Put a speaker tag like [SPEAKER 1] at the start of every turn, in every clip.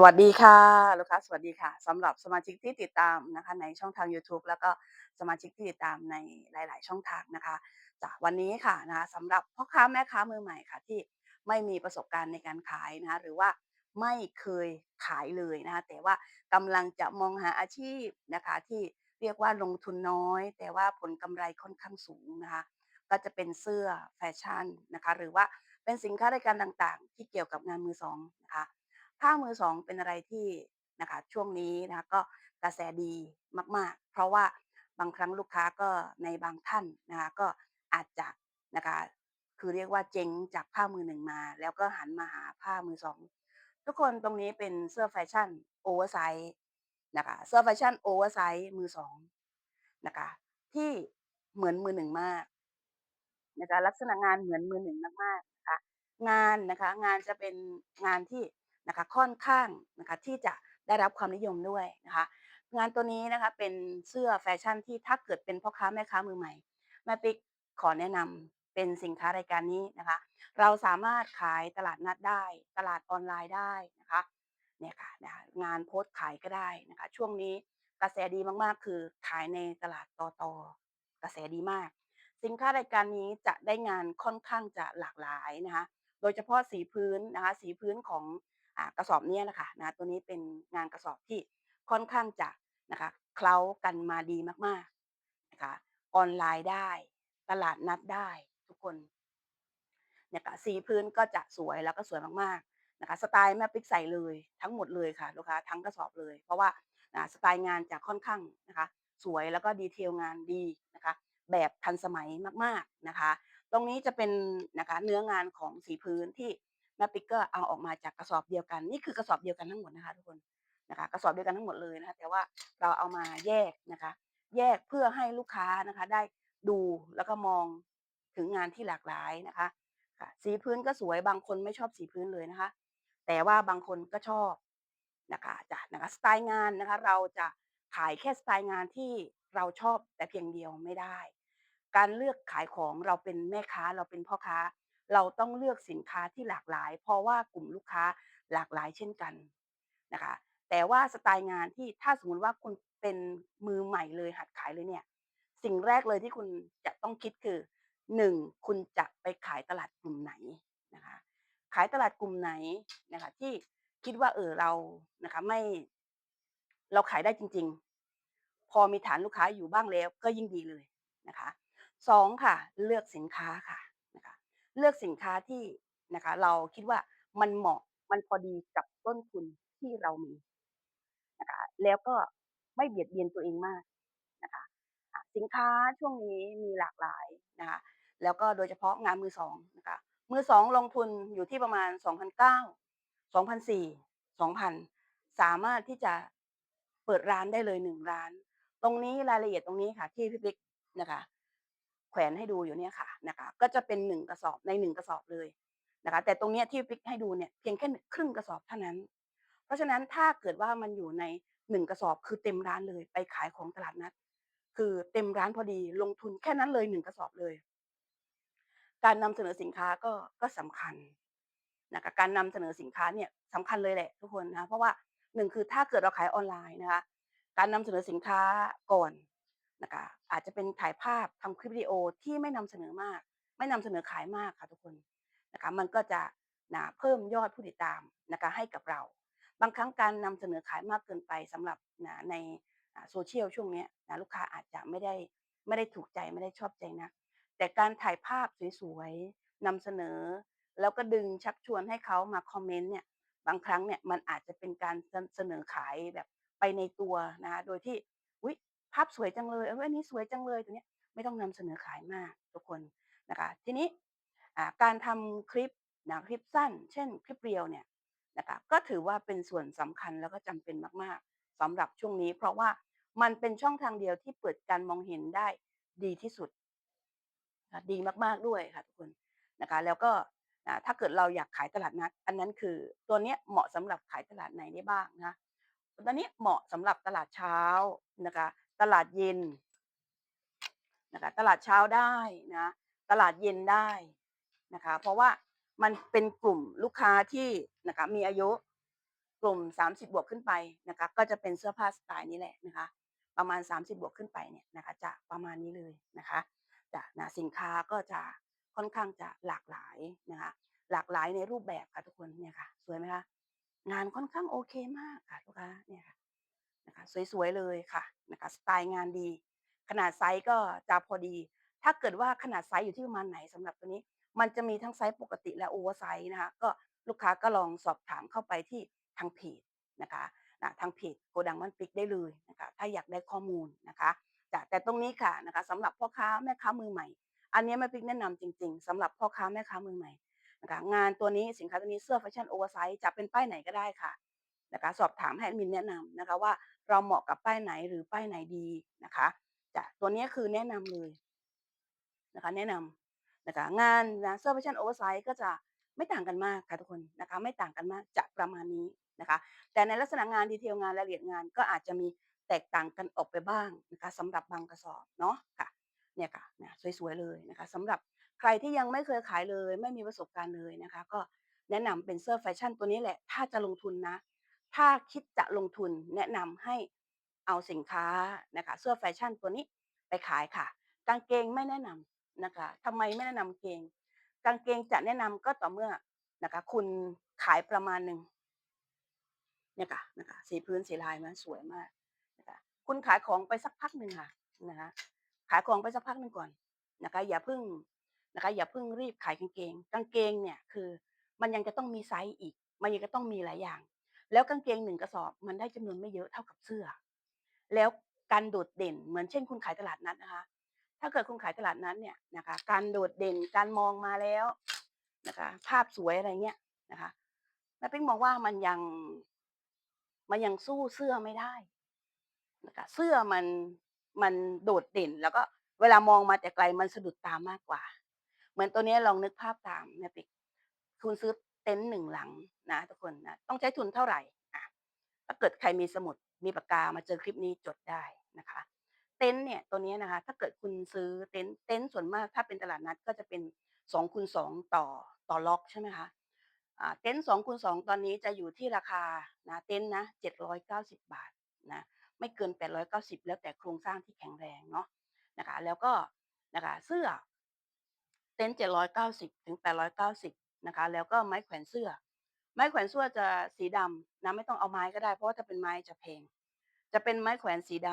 [SPEAKER 1] สวัสดีค่ะ ลูกค้าสวัสดีค่ะสำหรับสมาชิกที่ติดตามนะคะในช่องทางยูทูบแล้วก็สมาชิกที่ติดตามในหลาย ๆ ช่องทางนะคะจากวันนี้ค่ะนะคะสำหรับพ่อค้าแม่ค้ามือใหม่ค่ะที่ไม่มีประสบการณ์ในการขายนะคะหรือว่าไม่เคยขายเลยนะคะแต่ว่ากำลังจะมองหาอาชีพนะคะที่เรียกว่าลงทุนน้อย แต่ว่าผลกำไรค่อนข้างสูงนะคะก็จะเป็นเสื้อแฟชั่นนะคะหรือว่าเป็นสินค้ารายการต่างๆ ที่เกี่ยวกับงานมือสองนะคะ ผ้ามือสองเป็นอะไรที่นะคะช่วงนี้นะคะก็กระแสดีมากๆ เพราะว่าบางครั้งลูกค้าก็ในบางท่านนะคะก็อาจจะนะคะคือเรียกว่าเจ๊งจากผ้ามือหนึ่งมา แล้วก็หันมาหาผ้ามือสองทุกคนตรงนี้เป็นเสื้อแฟชั่นโอเวอร์ไซส์นะคะเสื้อแฟชั่นโอเวอร์ไซส์มือสองนะคะที่เหมือนมือหนึ่งมากนะคะลักษณะงานเหมือนมือหนึ่งมากๆนะคะงานนะคะงานจะเป็นงานที่ นะคะค่อนข้างนะคะที่จะได้รับความนิยมด้วยนะคะงานตัวนี้นะคะเป็นเสื้อแฟชั่นที่ถ้าเกิดเป็นพ่อค้าแม่ค้ามือใหม่แม่ปิ๊กขอแนะนำเป็นสินค้ารายการนี้นะคะ เราสามารถขายตลาดนัดได้ ตลาดออนไลน์ได้นะคะเนี่ยค่ะงานโพสต์ขายก็ได้นะคะ ช่วงนี้กระแสดีมากๆ คือขายในตลาดตอตกระแสดีมาก สินค้ารายการนี้จะได้งานค่อนข้างจะหลากหลายนะคะ โดยเฉพาะสีพื้นนะคะ สีพื้นของ กระสอบนี้ยแหละคะนะตัวนี้เป็นงานกระสอบที่ค่อนข้างจะนะคะเคล้ากันมาดีมากๆนะคะออนไลน์ได้ ตลาดนัดได้ทุกคนนี่ยค่ะสีพื้นก็จะสวยแล้วก็สวยมากๆนะคะสไตล์แม่ปิ๊กใส่เลยทั้งหมดเลยค่ะลูกค้าทั้งกระสอบเลย เพราะว่าอ่าสไตล์งานจะค่อนข้างนะคะสวยแล้วก็ detail งานดีนะคะแบบทันสมัยมากๆนะคะ ตรงนี้จะเป็นนะคะเนื้องานของสีพื้นที่ แม่ปิ๊กก็เอาออกมาจากกระสอบเดียวกัน นี่คือกระสอบเดียวกันทั้งหมดนะคะทุกคนนะคะ กระสอบเดียวกันทั้งหมดเลยนะคะ แต่ว่าเราเอามาแยกนะคะ แยกเพื่อให้ลูกค้านะคะ ได้ดูแล้วก็มองถึงงานที่หลากหลายนะคะค่ะสีพื้นก็สวยบางคนไม่ชอบสีพื้นเลยนะคะ แต่ว่าบางคนก็ชอบนะคะจ้ะนะคะสไตล์งานนะคะ เราจะขายแค่สไตล์งานที่เราชอบแต่เพียงเดียวไม่ได้ การเลือกขายของเราเป็นแม่ค้าเราเป็นพ่อค้า เราต้องเลือกสินค้าที่หลากหลาย เพราะว่ากลุ่มลูกค้าหลากหลายเช่นกันนะคะแต่ว่าสไตล์งานที่ถ้าสมมติว่าคุณเป็นมือใหม่เลยหัดขายเลยเนี่ยสิ่งแรกเลยที่คุณจะต้องคิดคือ1คุณจะไปขายตลาดกลุ่มไหนนะคะขายตลาดกลุ่มไหนนะคะที่คิดว่าเออเรานะคะไม่เราขายได้จริง ๆ พอมีฐานลูกค้าอยู่บ้างแล้วก็ยิ่งดีเลยนะคะสองค่ะ เลือกสินค้าค่ะ เลือกสินค้าที่นะคะ เราคิดว่ามันเหมาะมันพอดีกับต้นทุนที่เรามีนะคะ แล้วก็ไม่เบียดเบียนตัวเองมากนะคะอ่าสินค้าช่วงนี้มีหลากหลายนะคะ แล้วก็โดยเฉพาะงานมือสองนะคะ มือสองลงทุนอยู่ที่ประมาณ 2,900 2,400 2,000 สามารถที่จะเปิดร้านได้เลย1ร้าน ตรงนี้รายละเอียดตรงนี้ค่ะที่พี่ปิ๊กนะคะ แขวนให้ดูอยู่เนี่ยค่ะนะคะ ก็จะเป็น1กระสอบใน1กระสอบเลยนะคะ แต่ตรงเนี้ยที่พลิกให้ดูเนี่ยเพียงแค่ครึ่งกระสอบเท่านั้น เพราะฉะนั้นถ้าเกิดว่ามันอยู่ใน1กระสอบคือเต็มร้านเลย ไปขายของตลาดนัด คือเต็มร้านพอดีลงทุนแค่นั้นเลย1กระสอบเลย การนำเสนอสินค้าก็ก็สำคัญนะคะการนำเสนอสินค้าเนี่ยสำคัญเลยแหละทุกคนนะคะเพราะว่าหนึ่งคือถ้าเกิดเราขายออนไลน์นะคะการนำเสนอสินค้าก่อน นะคะอาจจะเป็นถ่ายภาพทำคลิปวิดีโอที่ไม่นำเสนอมาก ไม่นำเสนอขายมากค่ะทุกคนนะคะมันก็จะนะเพิ่มยอดผู้ติดตามนะคะให้กับเรา บางครั้งการนำเสนอขายมากเกินไปสำหรับนะในโซเชียลช่วงนี้นะลูกค้าอาจจะไม่ได้ไม่ได้ถูกใจไม่ได้ชอบใจนะ แต่การถ่ายภาพสวยๆนำเสนอ แล้วก็ดึงชักชวนให้เขามาคอมเมนต์เนี่ยบางครั้งเนี่ยมันอาจจะเป็นการเสนอขายแบบไปในตัวนะคะโดยที่อุ๊ย ภาพสวยจังเลยเอออันนี้สวยจังเลยตัวเนี้ยไม่ต้องนำเสนอขายมากทุกคนนะคะทีนี้การทำคลิปนะคลิปสั้น เช่น คลิปเรียวเนี่ยนะคะก็ถือว่าเป็นส่วนสำคัญแล้วก็จำเป็นมากๆสำหรับช่วงนี้ เพราะว่ามันเป็นช่องทางเดียวที่เปิดการมองเห็นได้ดีที่สุดดีมากๆด้วยค่ะทุกคนนะคะแล้วก็ถ้าเกิดเราอยากขายตลาดนัด อันนั้นคือตัวเนี้ยเหมาะสำหรับขายตลาดไหนได้บ้างนะตอนนี้เหมาะสำหรับตลาดเช้านะคะ ตลาดเย็นนะคะตลาดเช้าได้นะตลาดเย็นได้นะคะเพราะว่ามันเป็นกลุ่มลูกค้าที่นะคะมีอายุกลุ่ม 30 บวกขึ้นไปนะคะก็จะเป็นเสื้อผ้าสไตล์นี้แหละนะคะประมาณ 30 บวกขึ้นไปเนี่ยนะคะจะประมาณนี้เลยนะคะจะนะสินค้าก็จะค่อนข้างจะหลากหลายนะคะหลากหลายในรูปแบบค่ะทุกคนเนี่ยค่ะสวยไหมคะงานค่อนข้างโอเคมากค่ะลูกค้าเนี่ยค่ะ นะคะสวยๆเลยค่ะนะคะสไตล์งานดี ขนาดไซส์ก็จะพอดี ถ้าเกิดว่าขนาดไซซ์อยู่ที่ประมาณไหนสำหรับตัวนี้ มันจะมีทั้งไซซ์ปกติและโอเวอร์ไซซ์นะคะก็ลูกค้าก็ลองสอบถามเข้าไปที่ทางเพจนะคะนะทางเพจโกดังมันปิกได้เลยนะคะถ้าอยากได้ข้อมูลนะคะจ้ะแต่ตรงนี้ค่ะนะคะสำหรับพ่อค้าแม่ค้ามือใหม่ อันนี้แม่ปิ๊กแนะนำจริง ๆสำหรับพ่อค้าแม่ค้ามือใหม่นะคะงานตัวนี้สินค้าตัวนี้เสื้อแฟชั่นโอเวอร์ไซส์จะเป็นป้ายไหนก็ได้ค่ะ นะคะสอบถามให้แอดมินแนะนำนะคะว่าเราเหมาะกับป้ายไหนหรือป้ายไหนดีนะคะจ้ะตัวนี้คือแนะนำเลยนะคะแนะนำนะคะงานนะเสื้อแฟชั่นโอเวอร์ไซส์ก็จะไม่ต่างกันมากค่ะทุกคนนะคะไม่ต่างกันมากจะประมาณนี้นะคะแต่ในลักษณะงานดีเทลงานรายละเอียดงานก็อาจจะมีแตกต่างกันออกไปบ้างนะคะสำหรับบางกระสอบเนาะค่ะเนี่ยค่ะนะสวยๆเลยนะคะสำหรับใครที่ยังไม่เคยขายเลย ไม่มีประสบการณ์เลยนะคะ ก็แนะนำเป็นเสื้อแฟชั่นตัวนี้แหละ ถ้าจะลงทุนนะ ถ้าคิดจะลงทุนแนะนำให้เอาสินค้านะคะเสื้อแฟชั่นตัวนี้ไปขายค่ะ กางเกงไม่แนะนำนะคะทำไมไม่แนะนำเกง กางเกงจะแนะนำก็ต่อเมื่อนะคะคุณขายประมาณหนึ่งเนี่ยค่ะนะคะสีพื้นสีลายมันสวยมากนะคะคุณขายของไปสักพักหนึ่งค่ะนะคะขายของไปสักพักหนึ่งก่อนนะคะอย่าเพิ่งนะคะอย่าเพิ่งรีบขายกางเกง กางเกงเนี่ยคือ มันยังจะต้องมีไซส์อีก มันยังจะต้องมีหลายอย่าง แล้วกางเกงหนึ่งกระสอบมันได้จำนวนไม่เยอะเท่ากับเสื้อ แล้วการโดดเด่นเหมือนเช่นคุณขายตลาดนัดนะคะ ถ้าเกิดคุณขายตลาดนั้นเนี่ยนะคะ การโดดเด่นการมองมาแล้วนะคะ ภาพสวยอะไรเงี้ยนะคะแม่ปิ๊งมองว่ามันยังมันยังสู้เสื้อไม่ได้นะคะเสื้อมันมันโดดเด่น แล้วก็เวลามองมาแต่ไกลมันสะดุดตามากกว่า เหมือนตัวนี้ลองนึกภาพตามแม่ปิ๊กคุณซื้อเต็นท์หนึ่งหลังนะทุกคน ต้องใช้ทุนเท่าไหร่อะถ้าเกิดใครมีสมุดมีปากกามาเจอคลิปนี้จดได้นะคะ เต็นท์เนี่ยตัวนี้นะคะ ถ้าเกิดคุณซื้อเต็นท์เต็นท์ส่วนมากถ้าเป็นตลาดนัดก็จะเป็น2คูณ2ต่อต่อล็อกใช่ไหมคะเต็นท์2คูณ2ตอนนี้จะอยู่ที่ราคานะเต็นท์นะ790บาทนะไม่เกิน890แล้วแต่โครงสร้างที่แข็งแรงเนาะนะคะ แล้วก็นะคะเสื้อเต็นท์790ถึง890นะคะ แล้วก็ไม้แขวนเสื้อ ไม้แขวนเสื้อจะสีดำนะไม่ต้องเอาไม้ก็ได้ เพราะว่าถ้าเป็นไม้จะแพง จะเป็นไม้แขวนสีด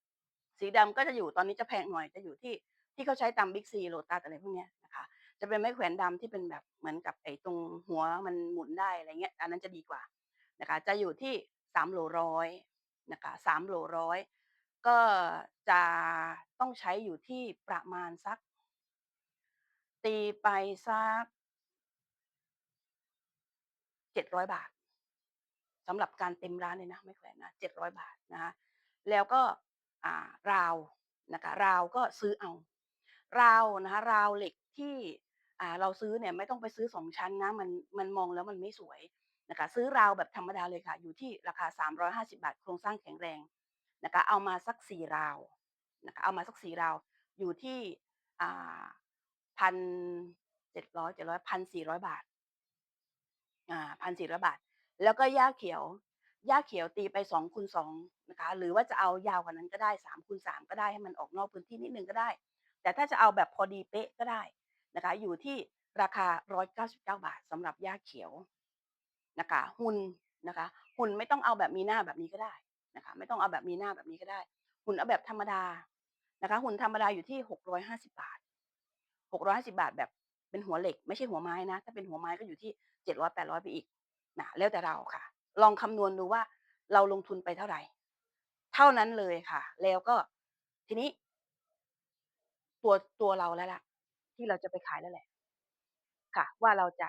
[SPEAKER 1] ำสีดำก็จะอยู่ตอนนี้จะแพงหน่อยจะอยู่ที่ที่เขาใช้ตามบิ๊กซีโลตัสอะไรพวกเนี้ยนะคะจะเป็นไม้แขวนดำที่เป็นแบบเหมือนกับไอ้ตรงหัวมันหมุนได้อะไรเงี้ยอันนั้นจะดีกว่านะคะจะอยู่ที่สามโลร้อยนะคะสามโลร้อยก็จะต้องใช้อยู่ที่ประมาณสัก ตีไปสัก เจ็ดร้อยบาทสำหรับการเต็มร้านเลยนะไม้แขวนนะ700บาทนะคะแล้วก็อ่าราวนะคะราวก็ซื้อเอา ราวนะคะราวเหล็กที่อ่าเราซื้อเนี่ยไม่ต้องไปซื้อ2ชั้นนะมันมันมองแล้วมันไม่สวยนะคะซื้อราวแบบธรรมดาเลยค่ะ อยู่ที่ราคา 350 บาท โครงสร้างแข็งแรงนะคะเอามาสัก4ราวนะคะเอามาสัก4ราว อยู่ที่อ่าพันเจ็ดร้อยเจ็ดร้อยพันสี่ร้อยบาท อ่าพันสี่ร้อยบาท แล้วก็หญ้าเขียวหญ้าเขียวตีไป2คูณ2นะคะ หรือว่าจะเอายาวกว่านั้นก็ได้3คูณ3ก็ได้ให้มันออกนอกพื้นที่นิดนึงก็ได้ แต่ถ้าจะเอาแบบพอดีเป๊ะก็ได้นะคะ อยู่ที่ราคา 199 บาทสำหรับหญ้าเขียวนะคะ หุ่นนะคะ หุ่นไม่ต้องเอาแบบมีหน้าแบบนี้ก็ได้นะคะ ไม่ต้องเอาแบบมีหน้าแบบนี้ก็ได้ หุ่นเอาแบบธรรมดานะคะ หุ่นธรรมดาอยู่ที่ 650 บาท 650 บาทแบบ เป็นหัวเหล็ก ไม่ใช่หัวไม้นะ ถ้าเป็นหัวไม้ก็อยู่ที่700 800ไปอีกนะแล้วแต่เราค่ะ ลองคำนวณดูว่าเราลงทุนไปเท่าไหร่ เท่านั้นเลยค่ะ แล้วก็ทีนี้ ตัวตัวเราแล้วล่ะ ที่เราจะไปขายแล้วแหละ ค่ะ ว่าเราจะ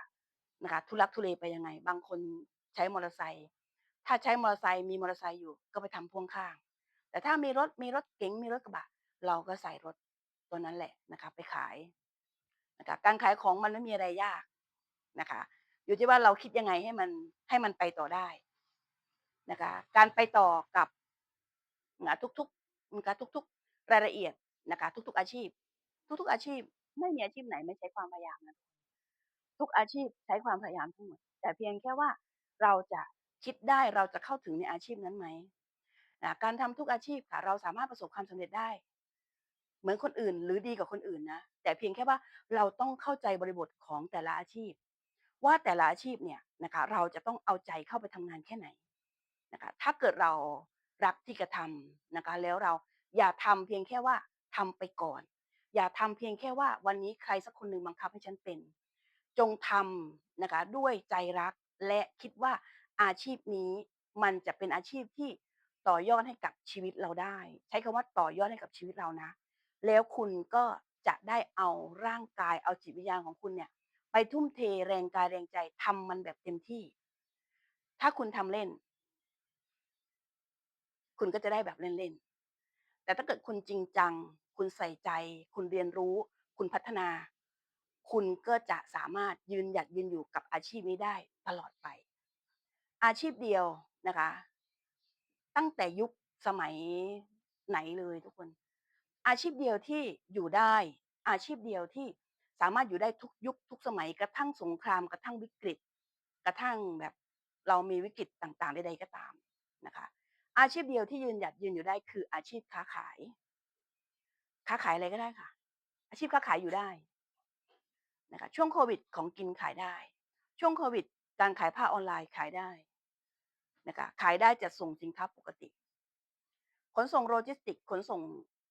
[SPEAKER 1] นะคะ ทุลักทุเลไปยังไง บางคนใช้มอเตอร์ไซค์ถ้าใช้มอเตอร์ไซค์มีมอเตอร์ไซค์อยู่ก็ไปทำพ่วงข้าง แต่ถ้ามีรถมีรถเก๋งมีรถกระบะ เราก็ใส่รถตัวนั้นแหละนะคะ ไปขาย นะคะการขายของมันไม่มีอะไรยากนะคะ อยู่ที่ว่าเราคิดยังไงให้มันให้มันไปต่อได้นะคะ การไปต่อกับนะทุกๆนะคะทุก ๆ รายละเอียดนะคะ ทุก ๆ อาชีพ ทุก ๆ อาชีพ ไม่มีอาชีพไหนไม่ใช้ความพยายามนะทุกอาชีพใช้ความพยายามทั้งหมดแต่เพียงแค่ว่าเราจะคิดได้เราจะเข้าถึงในอาชีพนั้นไหมนะการทำทุกอาชีพค่ะ เราสามารถประสบความสำเร็จได้ เหมือนคนอื่น หรือดีกว่าคนอื่นนะแต่เพียงแค่ว่าเราต้องเข้าใจบริบทของแต่ละอาชีพ ว่าแต่ละอาชีพเนี่ยนะคะเราจะต้องเอาใจเข้าไปทำงานแค่ไหนนะคะถ้าเกิดเรารักที่จะทำนะคะแล้วเราอย่าทำเพียงแค่ว่าทำไปก่อน อย่าทำเพียงแค่ว่าวันนี้ใครสักคนหนึ่งบังคับให้ฉันเป็น จงทำนะคะด้วยใจรักและคิดว่าอาชีพนี้มันจะเป็นอาชีพที่ต่อยอดให้กับชีวิตเราได้ ใช้คำว่าต่อยอดให้กับชีวิตเรานะ แล้วคุณก็จะได้เอาร่างกายเอาจิตวิญญาณของคุณเนี่ย ไปทุ่มเทแรงกายแรงใจทำมันแบบเต็มที่ ถ้าคุณทำเล่น คุณก็จะได้แบบเล่นๆแต่ถ้าเกิดคุณจริงจัง คุณใส่ใจ คุณเรียนรู้ คุณพัฒนา คุณก็จะสามารถยืนหยัดยืนอยู่กับอาชีพนี้ได้ตลอดไป อาชีพเดียวนะคะ ตั้งแต่ยุคสมัยไหนเลยทุกคน อาชีพเดียวที่อยู่ได้ อาชีพเดียวที่สามารถอยู่ได้ทุกยุคทุกสมัยกระทั่งสงครามกระทั่งวิกฤต กระทั่งแบบเรามีวิกฤตต่างๆใดๆก็ตามนะคะอาชีพเดียวที่ยืนหยัดยืนอยู่ได้คืออาชีพค้าขาย ค้าขายอะไรก็ได้ค่ะ อาชีพค้าขายอยู่ได้นะคะช่วงโควิดของกินขายได้ ช่วงโควิด การขายผ้าออนไลน์ขายได้นะคะขายได้จัดส่งสินค้าปกติ ขนส่งโลจิสติกขนส่ง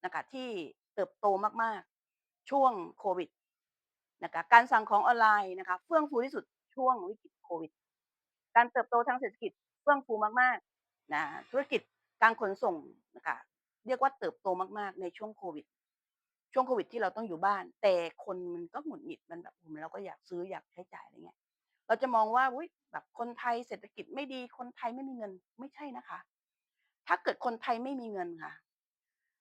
[SPEAKER 1] นะคะที่เติบโตมากๆ ช่วงโควิดนะคะการสั่งของออนไลน์นะคะเฟื่องฟูที่สุดช่วงวิกฤตโควิด การเติบโตทางเศรษฐกิจเฟื่องฟูมากๆนะธุรกิจการขนส่งนะคะเรียกว่าเติบโตมาก ๆ ในช่วงโควิด ช่วงโควิดที่เราต้องอยู่บ้าน แต่คนมันก็หงุดหงิดมันแบบเราก็อยากซื้ออยากใช้จ่ายอะไรเงี้ย เราจะมองว่าอุ๊ยแบบคนไทยเศรษฐกิจไม่ดีคนไทยไม่มีเงินไม่ใช่นะคะ ถ้าเกิดคนไทยไม่มีเงินค่ะ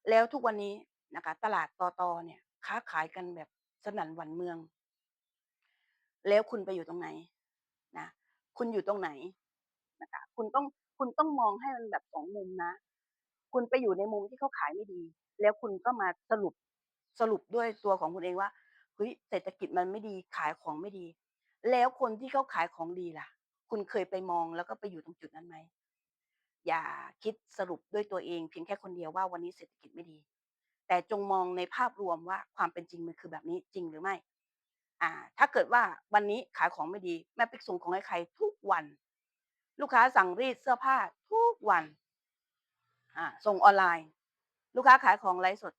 [SPEAKER 1] แล้วทุกวันนี้นะคะ ตลาดตอตอเนี่ย ค้าขายกันแบบสนั่นหวั่นเมือง แล้วคุณไปอยู่ตรงไหนนะคุณอยู่ตรงไหนนะคะ คุณต้องคุณต้องมองให้มันแบบสองมุมนะ คุณไปอยู่ในมุมที่เขาขายไม่ดี แล้วคุณก็มาสรุปสรุปด้วยตัวของคุณเองว่าเฮ้ยเศรษฐกิจมันไม่ดีขายของไม่ดี แล้วคนที่เขาขายของดีล่ะ คุณเคยไปมองแล้วก็ไปอยู่ตรงจุดนั้นไหม อย่าคิดสรุปด้วยตัวเองเพียงแค่คนเดียวว่าวันนี้เศรษฐกิจไม่ดี แต่จงมองในภาพรวมว่าความเป็นจริงมันคือแบบนี้จริงหรือไม่ อ่า ถ้าเกิดว่าวันนี้ขายของไม่ดีแม่ปิ๊กส่งของให้ใครทุกวัน ลูกค้าสั่งรีดเสื้อผ้าทุกวัน อ่า ส่งออนไลน์ ลูกค้าขายของไลฟ์สด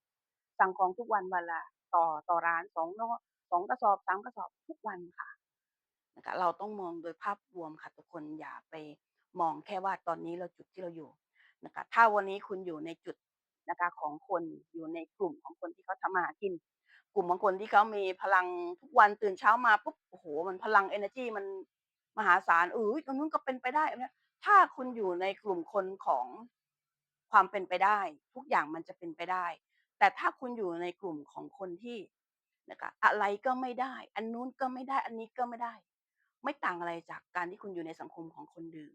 [SPEAKER 1] สั่งของทุกวันวันละต่อต่อร้านสองสองกระสอบสามกระสอบทุกวันค่ะนะคะเราต้องมองโดยภาพรวมค่ะทุกคนอย่าไป มองแค่ว่าตอนนี้เราจุดที่เราอยู่นะคะถ้าวันนี้คุณอยู่ในจุดนะคะของคนอยู่ในกลุ่มของคนที่เขาทำมาหากิน กลุ่มของคนที่เขามีพลังทุกวันตื่นเช้ามาปุ๊บโอ้โหมันพลังเอเนอร์จีมันมหาศาลเออตรงนู้นก็เป็นไปได้นะถ้าคุณอยู่ในกลุ่มคนของความเป็นไปได้ ทุกอย่างมันจะเป็นไปได้ แต่ถ้าคุณอยู่ในกลุ่มของคนที่นะคะอะไรก็ไม่ได้ อันนู้นก็ไม่ได้ อันนี้ก็ไม่ได้ ไม่ต่างอะไรจากการที่คุณอยู่ในสังคมของคนดื่ม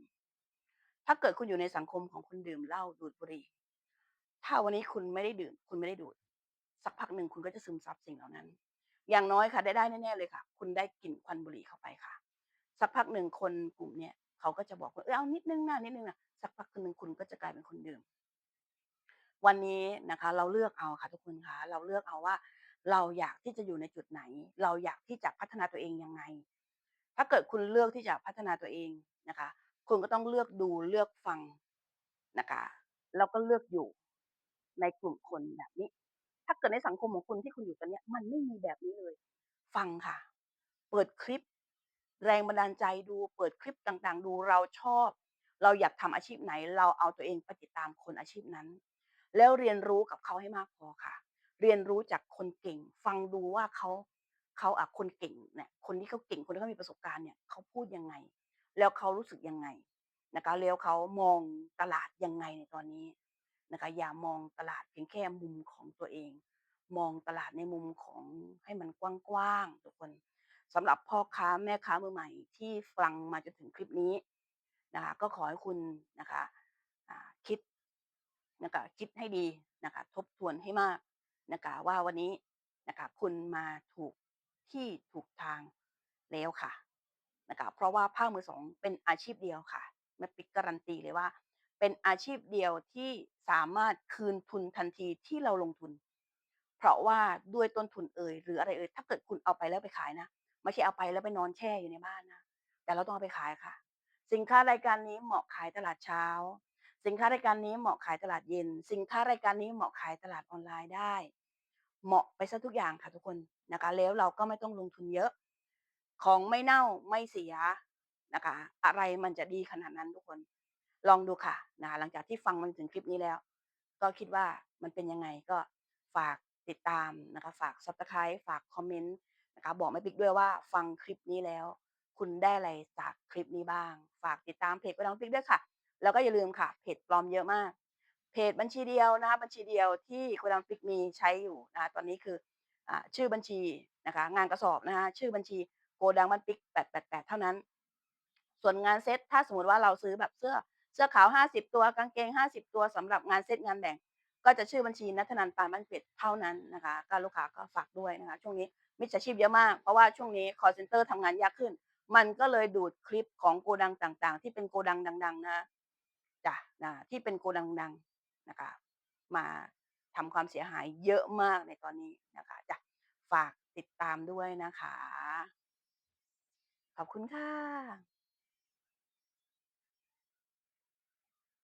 [SPEAKER 1] ถ้าเกิดคุณอยู่ในสังคมของคนดื่มเหล้าดูดบุหรี่ ถ้าวันนี้คุณไม่ได้ดื่ม คุณไม่ได้ดูด สักพักหนึ่งคุณก็จะซึมซับสิ่งเหล่านั้น อย่างน้อยค่ะได้ได้แน่ๆเลยค่ะ คุณได้กลิ่นควันบุหรี่เข้าไปค่ะ สักพักหนึ่งคนกลุ่มเนี้ยเขาก็จะบอกว่าเออเอานิดนึงนะนิดนึงนะสักพักหนึ่งคุณก็จะกลายเป็นคนดื่ม วันนี้นะคะ เราเลือกเอาค่ะทุกคนคะเราเลือกเอาว่า เราอยากที่จะอยู่ในจุดไหน เราอยากที่จะพัฒนาตัวเองยังไง ถ้าเกิดคุณเลือกที่จะพัฒนาตัวเองนะคะ คุณก็ต้องเลือกดูเลือกฟังนะคะแล้วก็เลือกอยู่ในกลุ่มคนแบบนี้ ถ้าเกิดในสังคมของคุณที่คุณอยู่ตอนนี้มันไม่มีแบบนี้เลย ฟังค่ะ เปิดคลิป แรงบันดาลใจดู เปิดคลิปต่างๆ ดูเราชอบ เราอยากทำอาชีพไหน เราเอาตัวเองไปติดตามคนอาชีพนั้น แล้วเรียนรู้กับเขาให้มากพอค่ะ เรียนรู้จากคนเก่ง ฟังดูว่าเขาเขาอะคนเก่งเนี่ยคนที่เขาเก่งคนที่เขามีประสบการณ์เนี่ยเขาพูดยังไง แล้วเขารู้สึกยังไงนะคะแล้วเขามองตลาดยังไงในตอนนี้นะคะอย่ามองตลาดเพียงแค่มุมของตัวเอง มองตลาดในมุมของให้มันกว้างๆทุกคนสำหรับพ่อค้าแม่ค้ามือใหม่ ที่ฟังมาจนถึงคลิปนี้นะคะก็ขอให้คุณนะคะคิดนะคะคิดให้ดีนะคะทบทวนให้มากนะคะว่าวันนี้นะคะคุณมาถูกที่ถูกทางแล้วค่ะ นะคะเพราะว่าภาคมือสองเป็นอาชีพเดียวค่ะแม่ปิ๊กการันตีเลยว่า เป็นอาชีพเดียวที่สามารถคืนทุนทันทีที่เราลงทุน เพราะว่าด้วยต้นทุนเอ่ยหรืออะไรเอ่ยถ้าเกิดคุณเอาไปแล้วไปขายนะไม่ใช่เอาไปแล้วไปนอนแช่อยู่ในบ้านนะแต่เราต้องเอาไปขายค่ะ สินค้ารายการนี้เหมาะขายตลาดเช้า สินค้ารายการนี้เหมาะขายตลาดเย็น สินค้ารายการนี้เหมาะขายตลาดออนไลน์ได้ เหมาะไปซะทุกอย่างค่ะทุกคนนะคะแล้วเราก็ไม่ต้องลงทุนเยอะ ของไม่เน่าไม่เสียนะคะ อะไรมันจะดีขนาดนั้นทุกคน ลองดูค่ะนะคะหลังจากที่ฟังมาถึงคลิปนี้แล้ว ก็คิดว่ามันเป็นยังไงก็ฝากติดตามนะคะ ฝาก Subscribe ฝากคอมเมนต์นะคะบอกแม่ปิ๊กด้วยว่าฟังคลิปนี้แล้ว คุณได้อะไรจากคลิปนี้บ้าง ฝากติดตามเพจโกดังปิ๊กด้วยค่ะ แล้วก็อย่าลืมค่ะเพจปลอมเยอะมาก เพจบัญชีเดียวนะคะบัญชีเดียวที่โกดังปิกมีใช้อยู่นะะตอนนี้คืออ่าชื่อบัญชีนะคะ งานกระสอบนะคะชื่อบัญชี โกดังบ้านปิ๊ก888เท่านั้น ส่วนงานเซ็ตถ้าสมมติว่าเราซื้อแบบเสื้อเสื้อขาว50ตัวกางเกง50ตัวสำหรับงานเซ็ตงานแบ่ง ก็จะชื่อบัญชีนัทนันปานบ้านเป็ดเท่านั้นนะคะก็ลูกค้าก็ฝากด้วยนะคะ ช่วงนี้มิจฉาชีพเยอะมาก เพราะว่าช่วงนี้ call center ทำงานยากขึ้น มันก็เลยดูดคลิปของโกดังต่างๆ ที่เป็นโกดังดัง ๆนะคะจ้ะนะที่เป็นโกดังดังนะคะ มาทำความเสียหายเยอะมากในตอนนี้นะคะจ้ะฝากติดตามด้วยนะคะ ขอบคุณค่ะ